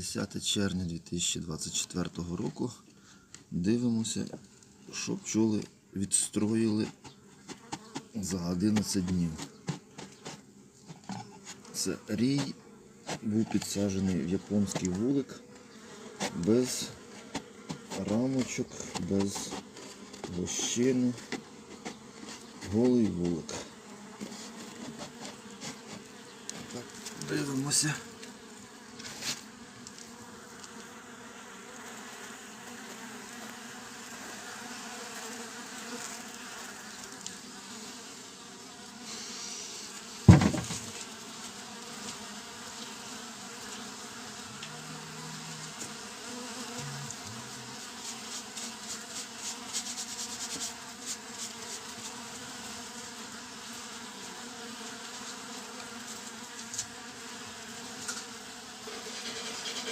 10 червня 2024 року. Дивимося, що пчоли відстроїли за 11 днів. Це рій був підсаджений в японський вулик без рамочок, без лощини. Голий вулик. Так, дивимося.